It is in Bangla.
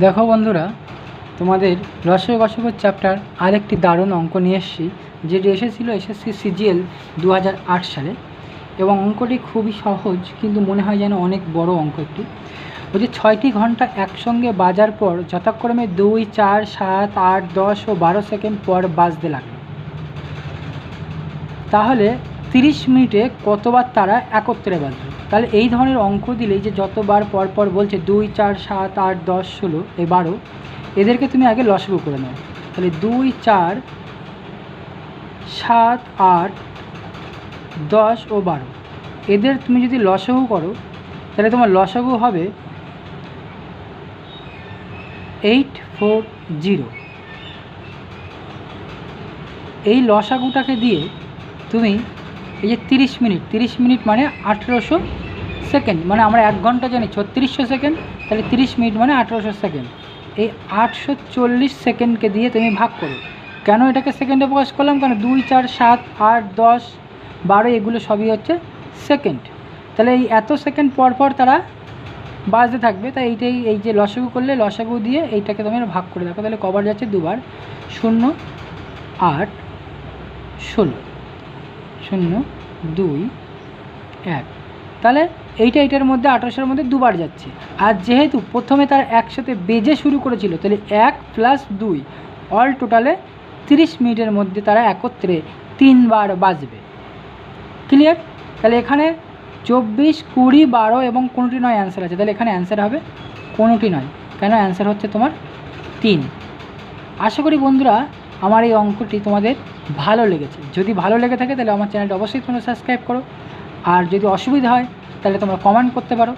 দেখো বন্ধুরা, তোমাদের রসয় গসকের চ্যাপ্টার আরেকটি দারুণ অঙ্ক নিয়ে এসেছি, যেটি এসেছিল এসএসসি সিজিএল দু হাজার আট সালে এবং অঙ্কটি খুবই সহজ, কিন্তু মনে হয় যেন অনেক বড় অঙ্ক একটি। বলছে, ছয়টি ঘণ্টা একসঙ্গে বাজার পর যথাক্রমে দুই, চার, সাত, আট, দশ ও বারো সেকেন্ড পর বাজতে লাগল। তাহলে তিরিশ মিনিটে কতবার তারা একত্রে বাজবে তাহলে এই ধরনের অঙ্ক দিলেই যে যতবার পর পর বলছে দুই, চার, সাত, আট, দশ, ষোলো, এই বারো, এদেরকে তুমি আগে লসগু করে নাও। তাহলে দুই, চার, সাত, আট, দশ ও বারো। এদের তুমি যদি লসগু করো, তাহলে তোমার লসগু হবে এইট, ফোর, জিরো। এই লসাগুটাকে দিয়ে তুমি এই যে তিরিশ মিনিট তিরিশ মিনিট মানে আঠেরোশো সেকেন্ড মানে আমরা এক ঘণ্টা জানি, ছত্রিশশো সেকেন্ড, তাহলে তিরিশ মিনিট মানে আঠেরোশো সেকেন্ড। এই আটশো চল্লিশ সেকেন্ডকে দিয়ে তুমি ভাগ করো। কেন এটাকে সেকেন্ডে প্রকাশ করলাম? কেন? দুই, চার, সাত, আট, দশ, বারো, এগুলো সবই হচ্ছে সেকেন্ড। তাহলে এই এত সেকেন্ড পর পর তারা বাজতে থাকবে, তাই এইটাই, এই যে লসাগু করলে লসাগু দিয়ে এইটাকে তুমি ভাগ করে দেখো। তাহলে কবার যাচ্ছে দুবার, শূন্য, আট, ষোলো। শূন্য, দুই, এক। তাহলে এইটা এইটার মধ্যে আঠাশের মধ্যে দুবার যাচ্ছে। আর যেহেতু প্রথমে তার একসাথে বেজে শুরু করেছিল, তাহলে এক প্লাস দুই অল টোটালে তিরিশ মিনিটের মধ্যে তারা একত্রে তিনবার বাজবে। ক্লিয়ার তাহলে এখানে চব্বিশ, কুড়ি, বারো এবং কোনোটি নয় অ্যান্সার আছে। তাহলে এখানে অ্যান্সার হবে কোনোটি নয়। কেন? অ্যান্সার হচ্ছে তোমার তিন। আশা করি বন্ধুরা আমার এই অঙ্কটি তোমাদের ভালো লেগেছে। যদি ভালো লেগে থাকে তাহলে আমার চ্যানেলটা অবশ্যই তোমরা সাবস্ক্রাইব করো। আর যদি অসুবিধা হয় তাহলে তোমরা কমেন্ট করতে পারো।